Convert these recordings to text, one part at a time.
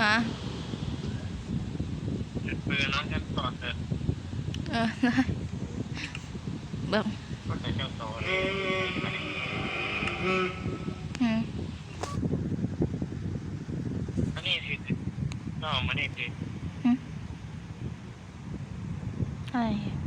ฮะจุดปืนน้องฉันก่อนเถอะเออได้เบิ่งก็จะเจ้าโตเลยอืมอันนี้สิน้องมานี่สิอะไร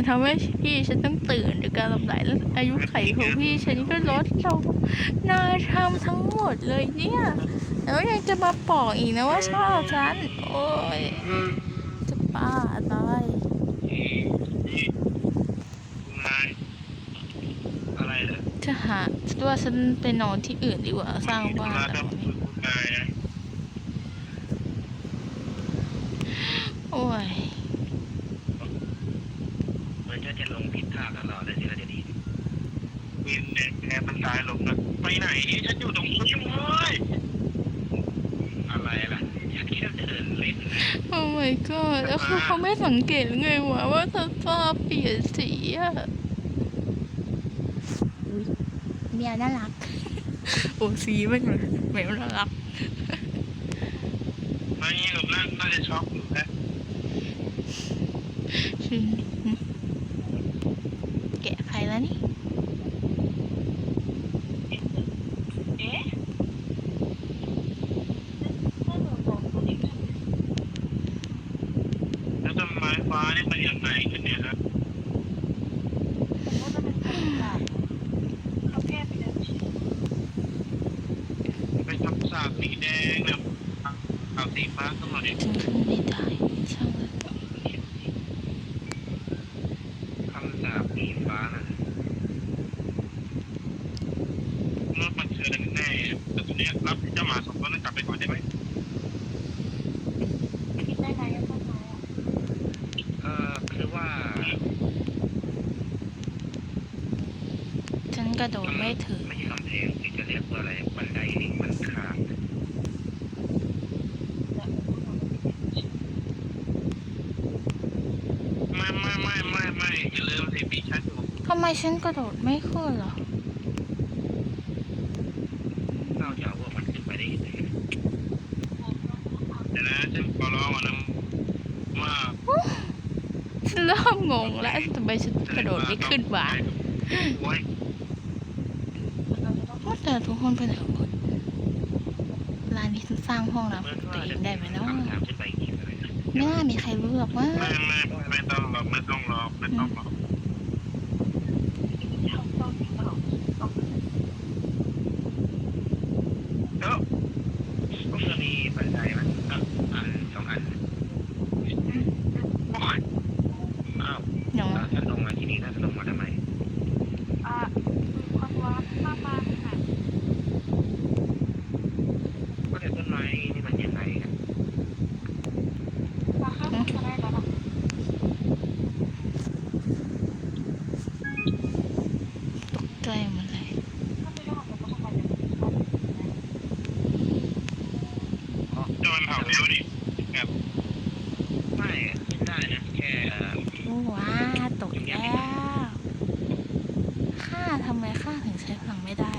งานทำให้พี่ฉันต้องตื่นด้วยการลำไหลแล้วอายุไขของพี่ฉันก็ลดลงนายทำทั้งหมดเลยเนี่ย แล้วยังจะมาบอกอีกนะว่าชอบฉัน โอ้ยจะบ้าตายอีอีคุณนายอะไรเหรอจะหาว่าฉันไปนอนที่อื่นดีกว่าสร้างบ้าน มา แล้ คว รับคุณนายนะ โอ้ย เหมือนจะจะลงผิดท่าตลอดเลยที่เราจะดีวินเนี่ยแกมันตายลงนะ ไปไหนฉันอยู่ตรงนี้เว้ยอะไรล่ะฉันแค่เดินเล่นนะโอ้ my god แล้วคือเขาไม่สังเกตหรือไงวะว่าเธอชอบเปลี่ยนสีอะอุ๊ยเมียน่ารัก โอ้สีมันเหมือนน่ารักไม่หลบนั่นน่าจะช็อกอยู่นะอืมแกะใครแล้วนี่ เอ๊ะ แล้วต้นไม้ฟ้านี่มันยังไงกันเนี่ยฮะ ผมว่ามันเป็นคนหลาดเขาแค่ไปเดินเฉย เป็นคำ สีแดงเนี่ยเอาสีฟ้าขึ้นมาดิฉันขึ้นไม่ได้ช่างเลย คำสาปสีฟ้าน่ะรถมันคืออะไรกันแน่แต่ตัวเนี้ยรับเจ้าหมาสองตัวนั้นกลับไปก่อนได้ไหม ได้ไหมอะต้นไม้อะ เออคือว่า ฉันกระโดดไม่ถึง ไม่ใช่คำเพลงที่จะเรียกว่าอะไรบันไดนี่มันขาด แต่ผมว่ามันเป็นเฉย ไม่ไม่ไม่ไม่ไม่อย่าลืมสิปีชัดอยู่ ทำไม ฉันกระโดดไม่ขึ้นเหรอเล่าจากว่ามันขึ้นไปได้ยังไงเดี๋ยวนะฉันขอร้องก่อนนะว่าฉันเริ่มงงแล้วทำไมฉันกระโดดไม่ขึ้นวะโอ้ยเราจะต้องว่าแต่ทุกคนไปไหนหมดร้านนี้ฉันสร้างห้องน้ำของตัวเองได้ไหมเนาะคำถามฉันไปอีกเลยนะไม่น่ามีใครรู้หรอกว่าไม่ไม่ไม่ต้องหรอกไม่ต้องหรอกไม่ต้องหรอก คมเห่าแล้วนี่ครับไม่ได้นะแค่ว้าตกแล้วข้าทำไมข้าถึงใช้พลังไม่ได้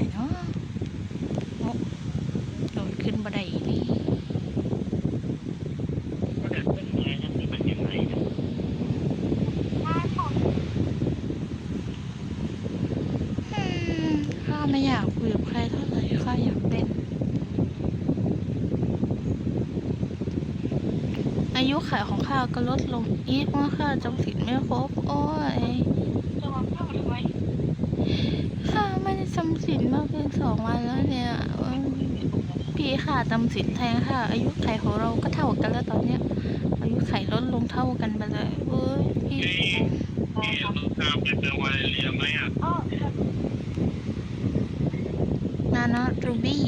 ขายของข้าก็ลดลงอีกเมื่อข้าจำสินไม่ครบโอ้ยข้าไม่ได้จำสินมาเพียสองวันแล้วเนี่ยพี่ค่ะจำสินแทนค่ะ อายุไขของเราก็เท่ากันแล้วตอนเนี้ย อายุไขลดลงเท่ากันไปเลยเอ้ยพี่อ๋อคนานารูบี้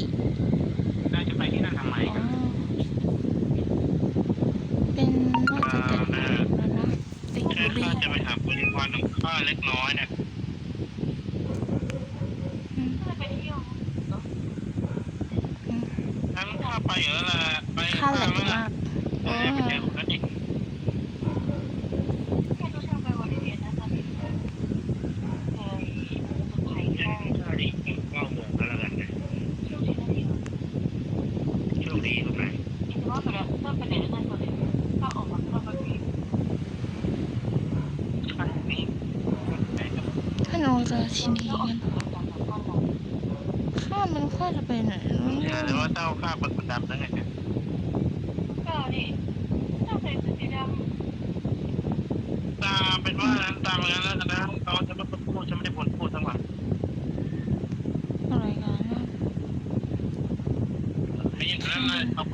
น่าจะไปที่นั่นทำไมกัน มีความหนุกข้าเล็กน้อยนะไปเที่ยวทั้งถ้าไปหอะไรานตามงานแล้วนะเขาจะไม่พูดจะไม่ได้ผลพูดทั้งวันอะไรกันให้ยินแล้วเลยเอาไป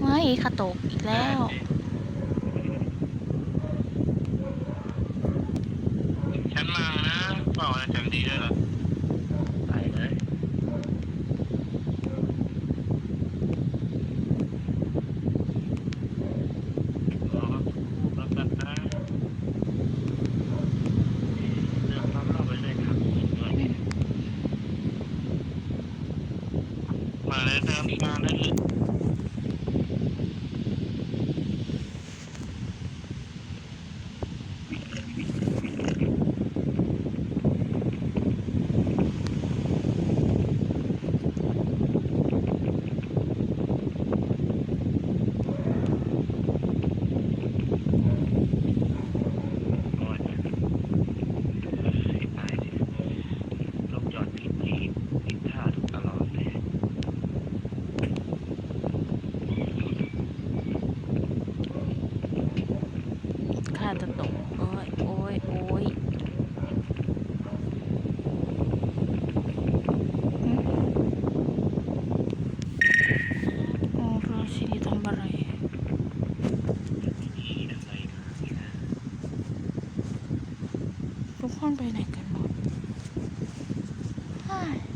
ไม่ขาตกอีกแล้ว my left hand sign, it. Um, Hi.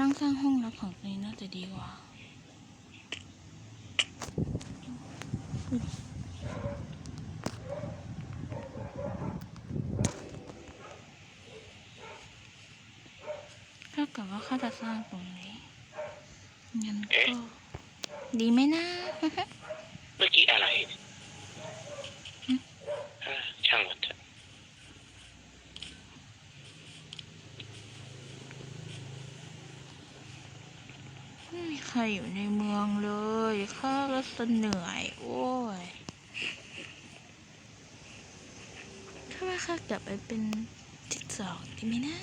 นั่งสร้างห้องรับของตัวเองน่าจะดีกว่าถ้าเกิดว่าเขาจะสร้างตรงนี้งั้นก็ดีไหมนะ ข้าก็จะเหนื่อย โอ้ย ถ้าว่าข้ากลับไปเป็นที่สองดีไหมนะ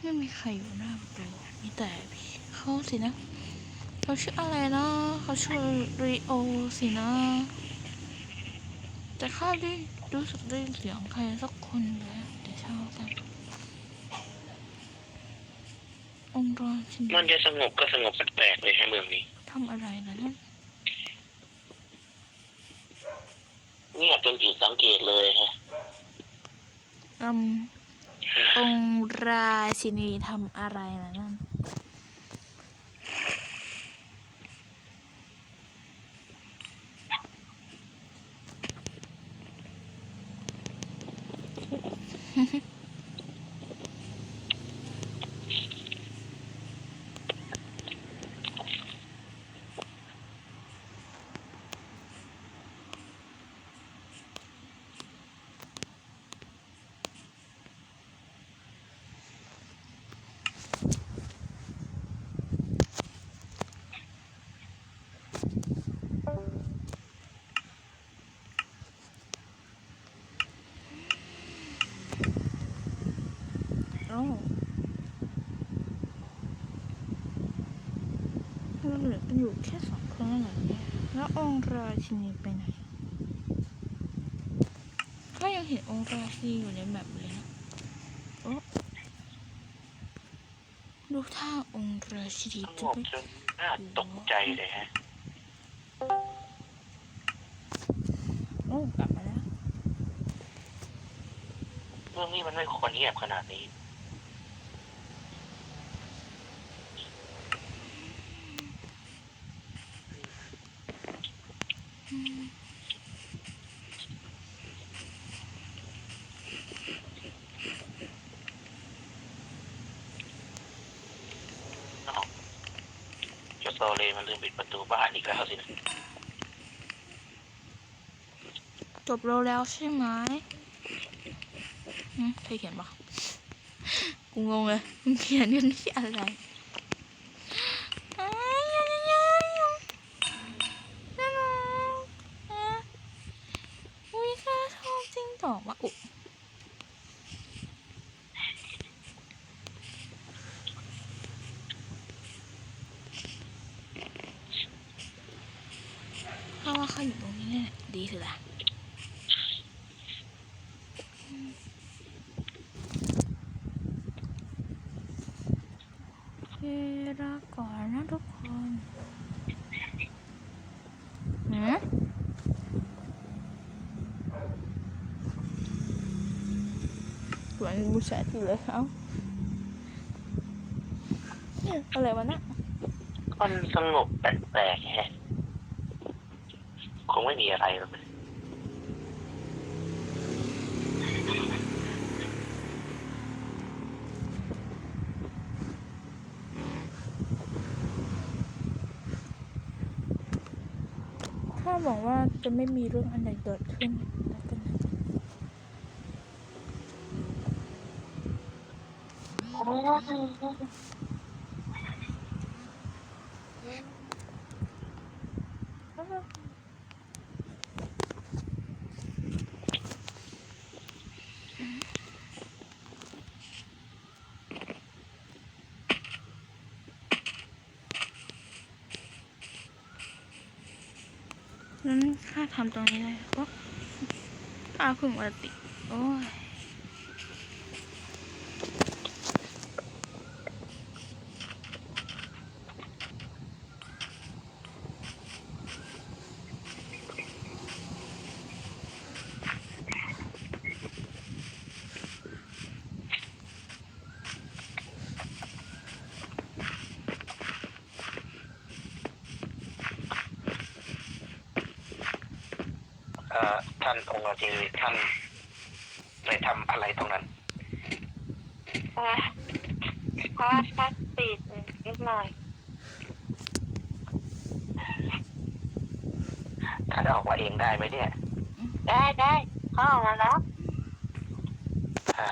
ไม่มีใครอยู่หน้าประตูมีแต่พี่เขาสินะ เขาชื่ออะไรนะ เขาชื่อริโอสินะ แต่ข้าได้รู้สึกได้เสียงใครสักคนเลยเดี๋ยวเช่ากันองค์รอมันจะสงบก็สงบแปลกๆเลยฮะเมืองนี้ำอะไรนะนั่นเงียบจนผิดสังเกตเลยฮะอืมองค์ราชินีทำอะไรนะนั่นโอ้ เหลือกันอยู่แค่สองคนแล้วเหรอเนี่ยแล้วองค์ราชินีไปไหน ก็ยังเห็นองค์ราชินีอยู่ในแบบเลยนะโอ้ดูท่าองค์ราชินีจะไปน่าตกใจเลยฮะ โอ้กลับมาแล้ว เรื่องนี้มันไม่ควรเงียบขนาดนี้ อ้าวเจ้าโซเลมันลืมปิดประตูบ้านอีกแล้วสินะ เราแล้วใช่ไหมใครเขียนปะกูงงเลยมึงเขียนกันที่อะไรอ้ายยังยังยังน่ารักอะอุ้ยข้าชอบจริงต่อว่ะอุ๊ข้าว่าข้าอยู่ตรงนี้เนี่ยดีสุดละ เวลาก่อนนะทุกคนหืม เหมือนมูชาทีเลยเอ้าอะไรวะน่ะมันสงบแปลกๆแฮะคงไม่มีอะไรหรอกนะถ้าบอกว่าจะไม่มีเรื่องอันใดเกิดขึ้นแล้วกันนะ นั้นข้าทำตรงนี้เลยโอ้ข้าเพึ่งมาติ โอ้ย อ อ่อ ท่านองค์ราชินีท่านไปทำอะไรตรงนั้นเพราะว่าเพราะว่าถ้าติดนิดหน่อยท่านออกมาเองได้ไหมเนี่ย ได้ได้เขาออกมาแล้ว อ่า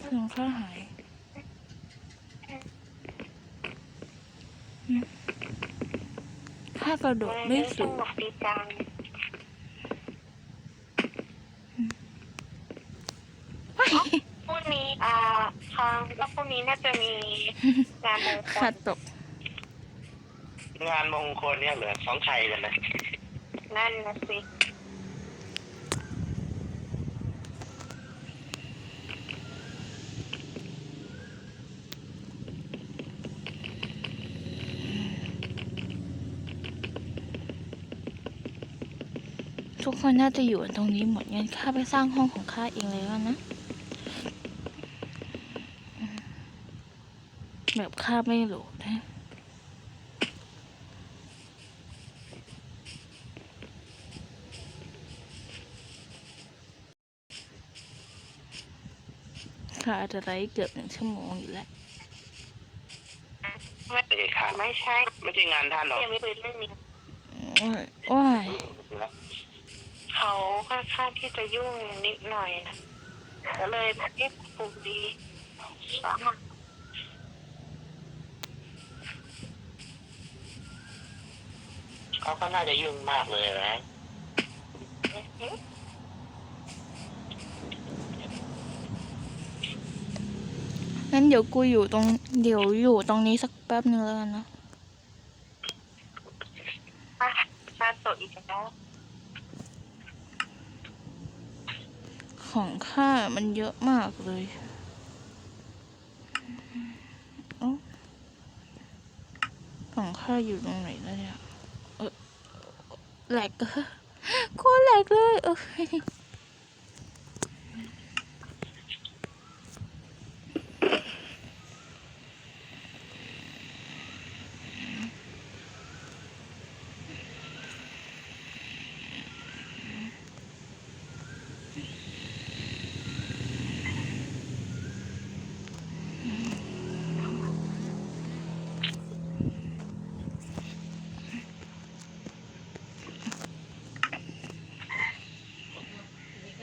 เสียงข้าหายอืมข้า กระโดดไม่สูต้องงหลบปีจังเฮ้ยพรุ่งนี้อ่าทางแล้วพรุ่งนี้น่าจะมีงานมงคขาลดตก งานมงคลเนี่ยเหลือสองชัยกันนะนั่นนะสิ ทุกคนน่าจะอยู่ตรงนี้หมดงั้นข้าไปสร้างห้องของข้าเองเลยแล้วนะอืมแบบข้าไม่โหลดนะข้าอาจจะไลฟ์เกือบหนึ่งชั่วโมงอยู่แล้วไม่ไม่ใช่ค่ะไม่ใช่ ไม่ใช่งานท่านหรอกยังไม่ปืนเรื่องนี้โอ้ยโอ้ย เขาค่อนข้างที่จะยุ่งนิดหน่อยนะก็เลยเรียกปุ่มดีสามารถเขาก็น่าจะยุ่งมากเลยนะงั้นเดี๋ยวกูอยู่ตรง เดี๋ยวอยู่ตรงนี้สักแป๊บนึงแล้วกันนะอะชาโตะอีกแล้ว ของข้ามันเยอะมากเลยอของข้าอยู่ตรงไหนแล้วเนี่ยเออแหลกก็โคตรแหลกเลยเออ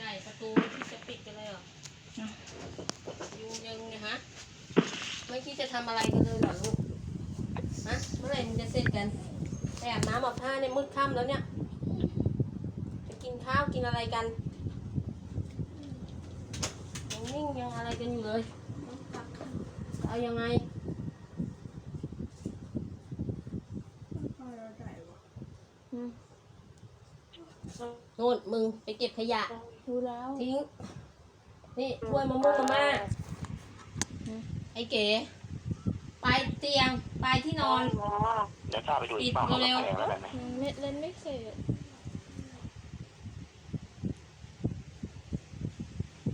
ใกล้ประตูที่จะปิดกันเลยเหรอยุงยังเนี่ยฮะ ไม่คิดจะทำอะไรกันเลยเหรอลูก ฮะ เมื่อไหร่มึงจะเสร็จกันไปอาบน้ำอาบท่าเนี่ย มืดค่ำแล้วเนี่ย จะกินข้าวกินอะไรกัน ยังนิ่งยังอะไรกันอยู่เลยเอายังไงอืมโน่นมึงไปเก็บขยะรู้แล้ว ทิ้ง นี่ถ้วยมะม่วงมาม่าไอ้เก๋ไปเตียงไปที่นอนอ๋อเดี๋ยวข้าไปดูอีกฝั่งของเร็วกำแพงแล้วกันนะเล่นเล่นไม่เสร็จ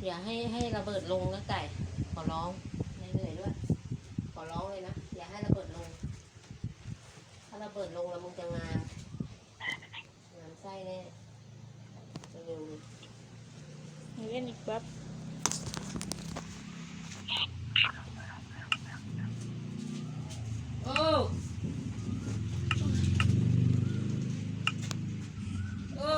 อย่าให้ให้ระเบิดลงนะไก่ ขอร้องเหนื่อยๆด้วย ขอร้องเลยนะ อย่าให้ระเบิดลง ถ้าระเบิดลงแล้วมึงจะงามงามไส้แน่เร็วๆเล่นอีกแป๊บ โอ้โอ้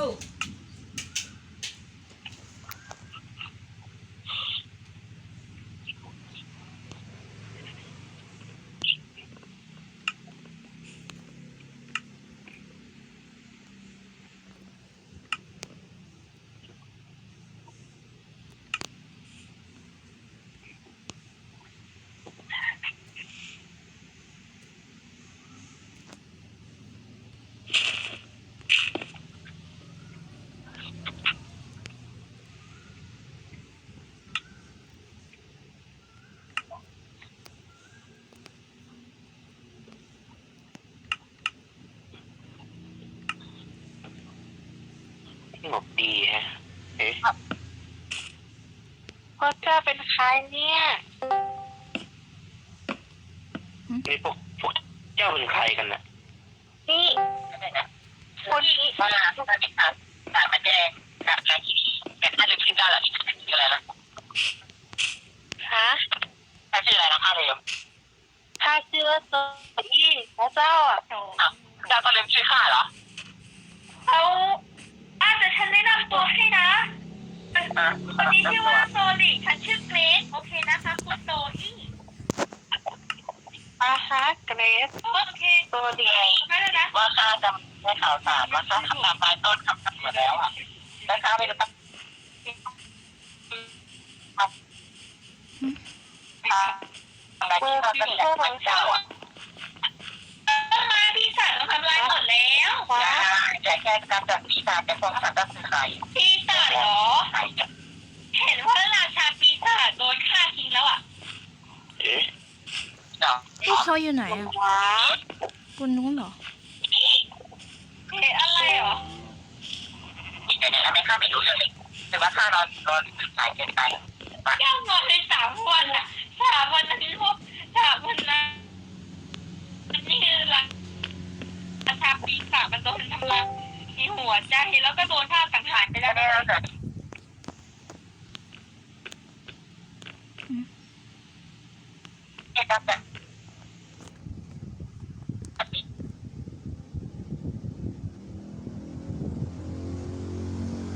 ส งบดีฮะเอ๊ะพวกเจ้าเป็นใครเนี่ยนี่พวกพวกเจ้าเป็นใครกันน่ะ นี่คนที่มาทุกคนที่ถามถามมาแจ้งกับนายที่นี่แต่ถ้าลืมชื่อเจ้าแล้วชื่ออะไรนะฮะถ้าชื่ออะไรนะข้าลืมข้าชื่อว่าโซอี้แล้วเจ้าอะเจ้าก็ลืมชื่อข้าเหรอเขาอาแต่ฉันแนะนำตัวให้นะคนนี้ชื่อว่าโซลิฉันชื่อเกรซโอเคนะคะคุณโซอี้ อ่าฮะเกรซโอเคโซลิไม่เลยนะว่าข้าจำได้ข่าวสารว่าข้าทำตามปลายต้นคำสั่งมาแล้วอะแล้วข้าไม่รู้ตั้งอะไรที่เราเป็นแบบพระเจ้าอะมาพี่สาวทำลายหมดแล้วว้าแค่แค่การจัดปีศาจแต่ความสัตย์ก็คือใครปีศาจเหรอ เห็นว่าราชาปีศาจโดนฆ่าทิ้งแล้วอะ เอ๊ะ พวกเขาอยู่ไหนอะว้าบนนู้นเหรอเห็นอะไรเหรอแต่เนี่ยไม่ข้าไม่รู้เลยแต่ว่าข้านอนนอนสายเกินไปย่านอนในสามวันอะสามวันนั้นพวกสามวันนั้นนี่คือละราชาปีศาจมันโดนทำลายมีหัวใจแล้วก็โดนฆ่าสังหารไปแล้วเนี่ย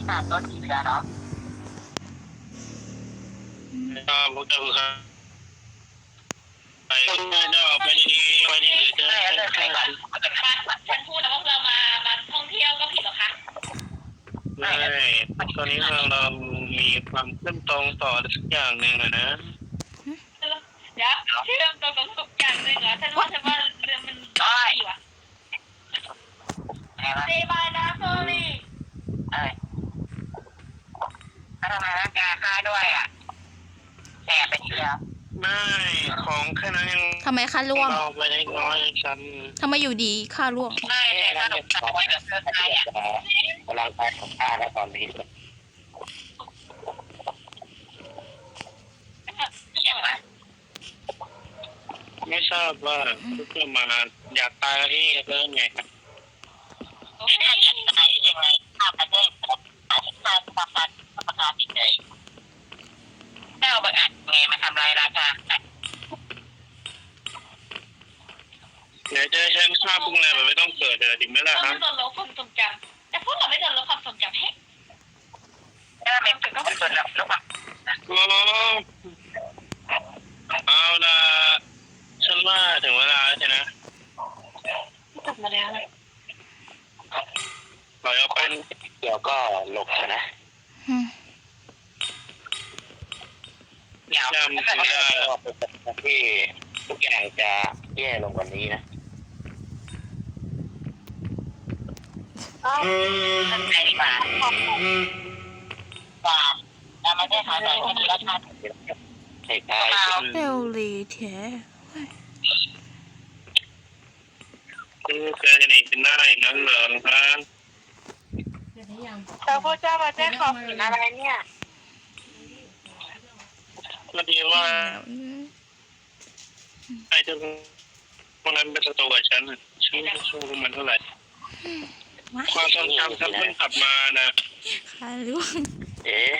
สามต้ นกี่เดือนเนาะอ่าพวกเจ้าคือใครไปเจ้ไปดีๆไปดีๆเจ้าฉันพูดนะว่าเรามามาท่องเที่ยวก็ผิดหรอคะไม่ตอนนี้เราเรามีความขึ้นตรงต่อสักอย่างหนึ่งอะนะ เดี๋ยวเชื่อมตัวกับทุกอย่างเลยเหรอฉันว่าฉันว่าเรื่องมันดีว่ะเซบายนะโซลี่อ้ยถ้าทำไมร่างกายค่าด้วยอะแสบ ไปทีแล้วไม่ของแค่นั้นยังทำไมค่าร่วงเราไปได้น้อยฉันทำไมอยู่ดีค่าร่วง ไม่แต่ถ้าหนูตัดไว้เดี๋ยวเธอตายอะกำลังกายของข้าแล้วตอนนี้อย่างไรไม่ทราบว่าทุกคนมาอยากตายแล้วที่เรื่องไงครับโอเคตายยังไงข้าไปได้ผมอาชีพมาประกันประกันที่ไหน เจ้าบังอาจไงมาทำลายราชาเดี๋ยวเจอฉันฆ่าพวกนายแบบไม่ต้องเกิดเลยจริงไหมล่ะเราครับ ไม่โดนลบความทรงจำแต่พวกเราไม่โดนลบความทรงจำให้เออเป็นก็เป็นส่วนลบลบอะโอ้เอาละฉันว่าถึงเวลาแล้วใช่นะกลับมาแล้วเลยเราจะไปเดี๋ยวก็หลบนะ อืม จำถึงได้ที่ทุกอย่างจะแย่ลงกว่านี้นะตั้งใจดีกว่าว่าเราไม่ได้หาใจที่ดีแล้วค่ะใช่ครับเร็วเลยแท้คือเจอจะหนีเป็นได้งั้นเหรอครับเดี๋ยวนี้ยังเราพระเจ้ามาแจ้งความผิดอะไรเนี่ย พอดีว่าแล้วอืมไอ้เจ้าพวกนั้นเป็นศัตรูกับฉันน่ะฉันไม่สู้พวกมันเท่าไหร่มาความทรงจำฉันเพิ่งกลับมานะค่าร่วงเอ๊ะ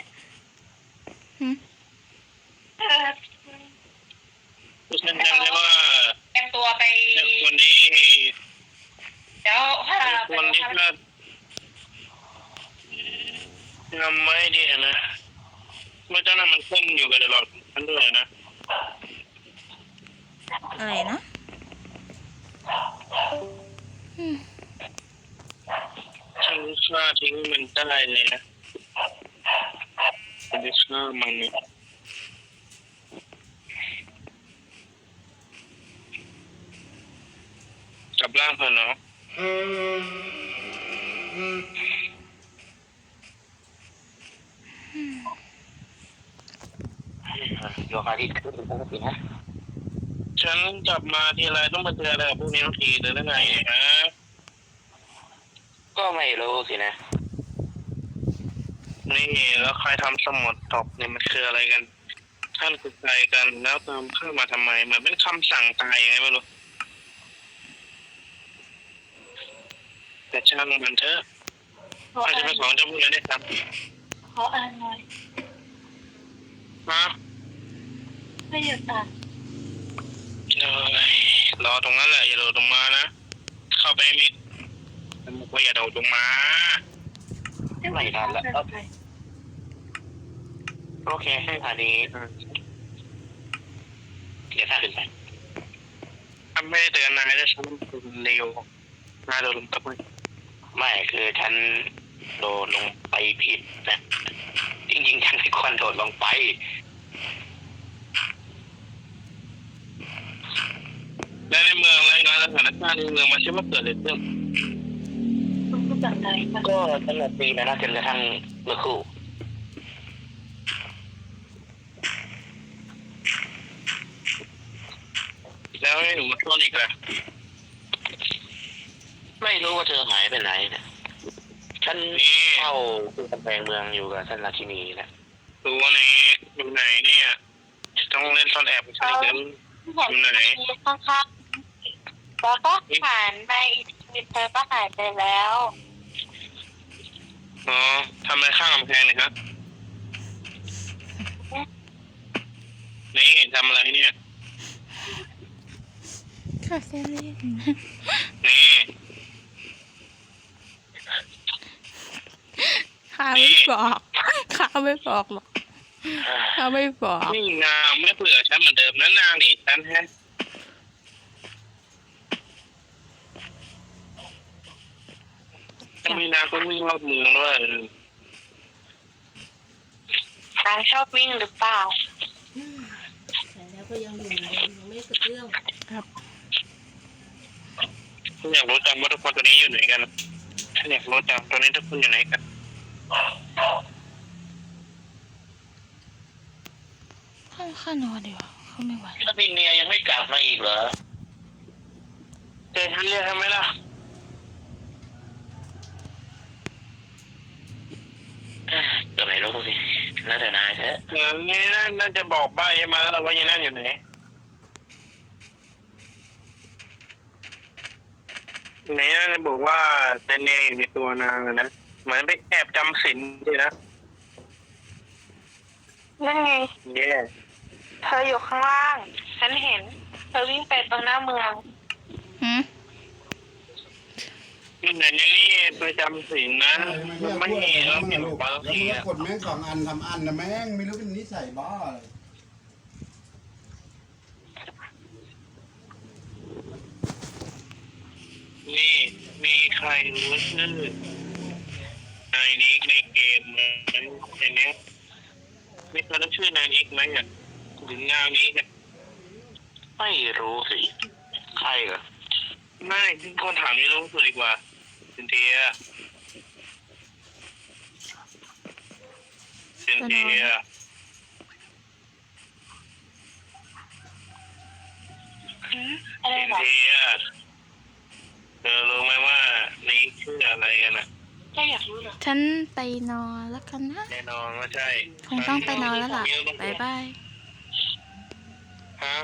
เออฉันจำได้ว่าแต่งตัวไปเด็กคนนี้เดี๋ยวพาเป็นไปคนที่ก็ทำไม่ดีนะ เมื่อเจ้านั้นมันขึ้นอยู่กับตลอดฉันด้วยนะอะไรนะอืมฉันฆ่าทิ้งมันได้เลยนะฉันจะฆ่ามันเนี่ยกลับร่างเถอะเนาะ โยคะที่ขึ้นปกตินะฉันกลับมาทีไรต้องมาเจออะไรกับพวกนี้ทุกทีเลยได้ไงฮะก็ไม่รู้สินะ นี่แล้วใครทำสมุดตกเนี่ยมันคืออะไรกัน ท่านคือใครกันแล้วเติมเข้ามาทำไมเหมือนเป็นคำสั่งตายยังไงไม่รู้แต่ช่างมันเถอะขออาจอ่าจะนเป็นของเจ้าพวกนี้นะครับขออ่านหน่อยฮะ ไม่หยุดอ่านเอ้ยรอตรงนั้นแหละอย่าโดดลงมานะ เข้าไปให้มิดแต่บอกว่าอย่าโดดลงมา ไม่ทันแล้วเกินไปโอเคให้ผ่านนี้เดี๋ยวถ้าขึ้นไปถ้าไม่ได้เตือนนายจะฉันเร็วนายโดดลงตะกุยไม่คือฉันโดดลงไปผิดนะ จริงๆ ฉันไม่ควรโดดลงไป และในเมืองรายงานสถานการณ์ในเมืองมาใช่ว่าเกิดอะไรขึ้นคุณพูดแบบไหนคะก็สนุกดีนะนะจนกระทั่งเมื่อครู่แล้วให้หนูมาโทษอีกล่ะไม่รู้ว่าเธอหายไปไหนนะฉันนี่เข้าที่กำแพงเมืองอยู่กับท่านราชินีนะตัวนี้อยู่ไหนเนี่ยจะต้องเล่นซ่อนแอบกับฉันอีกแล้วเห็นมีข้างๆ แล้วก็ผ่านไปอีกทีเธอก็หายไปแล้ว อ๋อทำอะไรข้างกำแพงเนี่ยครับ นี่ทำอะไรเนี่ย ค่ะแค่เล่นนี่ ข้าไม่บอก ข้าไม่บอกหรอก ข้าไม่บอก นี่นางไม่เผื่อฉันเหมือนเดิมนะนางหนีฉันแฮะทำไมนางก็วิ่งรอบเมืองด้วยนางชอบวิ่งหรือเปล่า แต่แล้วก็ยังอยู่ยังไม่สุดเรื่องฉันอยากรู้จังว่าทุกคนตัวนี้อยู่ไหนกันฉันอยากรู้จังตัวนี้ทุกคนอยู่ไหนกัน ข้าข้านอนดีกว่าเขาไม่ไหวลาวินเนียยังไม่กลับมาอีกเหรอเจอฉันเรียกทำไมล่ะ ก็ไม่ รู้สิแล้วแต่นายเถอะเออนี่น่าจะบอกใบมาแล้วว่ายันนั่นอยู่ไหนไหนน่าจะบอกว่าเจเนยอยู่ในตัวนางอะนะเหมือนไปแอบจำศีลดีนะนั่นไง แย่เธออยู่ข้างล่าง ฉันเห็น เธอวิ่งไปตรงหน้าเมือง หืม นี่ไหนนี่ไปจำศีลนะทำไมไม่ไม่เราเอาเห็นลูกบาแล้วงมึทีงก็อะกดแม่งสองอันทำอันนะแม่งไม่รู้เป็นนิสัยบ้าเลยนี่มีใครรู้ชื่อในนี้ในเกมไหมในเนี้ยมีใครรู้ชื่อนายนิกไหมอะหรืองานนี้เนี่ยไม่รู้สิ ใครเหรอไม่ที่คนถามนี่รู้สุดดีกว่า ซินเทียซินเทียอะไรซินหรอเทียเธอรู้ไหมว่านี่ชื่ออะไรกันอะ แค่อยากรู้เหรอฉันไปนอนแล้วกันนะ แน่นอนว่าใช่คงต้องไปนอนแล้วล่ะ บ๊ายบาย ฮะ